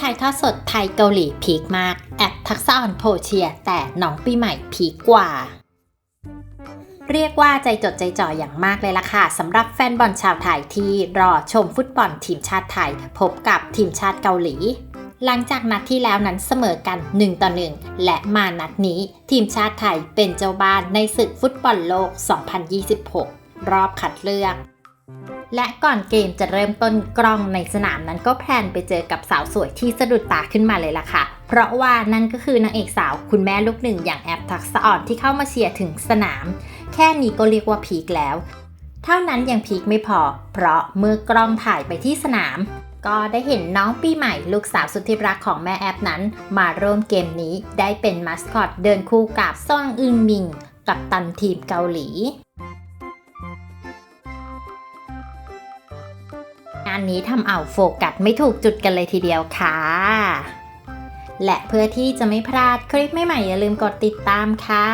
ถ่ายทอดสดไทยเกาหลีพีคมาก แอปทักษะออนโพเชีย แต่น้องปีใหม่พีคกว่า เรียกว่าใจจดใจจ่ออย่างมากเลยล่ะค่ะสำหรับแฟนบอลชาวไทยที่รอชมฟุตบอลทีมชาติไทย พบกับทีมชาติเกาหลี หลังจากนัดที่แล้วนั้นเสมอกัน 1 ต่อ 1 และมานัดนี้ ทีมชาติไทยเป็นเจ้าบ้านในศึกฟุตบอลโลก 2026 รอบคัดเลือก และก่อนเกมจะเริ่มต้นกล้องในสนามนั้นก็แพลนไปเจอกับสาวสวยที่สะดุดตาขึ้นมาเลยล่ะค่ะ เพราะว่านั่นก็คือนางเอกสาวคุณแม่ลูกหนึ่งอย่างแอปทักษะอ่อนที่เข้ามาเชียร์ถึงสนาม แค่นี้ก็เรียกว่าพีคแล้ว เท่านั้นยังพีคไม่พอ เพราะเมื่อกล้องถ่ายไปที่สนาม ก็ได้เห็นน้องปีใหม่ลูกสาวสุดที่รักของแม่แอปนั้น มาร่วมเกมนี้ได้เป็นมาสคอตเดินคู่กับซองอึนมิง กับตันทีมเกาหลี งานนี้ทำเอาโฟกัสไม่ถูกจุดกันเลยทีเดียวค่ะ และเพื่อที่จะไม่พลาดคลิปใหม่ๆอย่าลืมกดติดตามค่ะ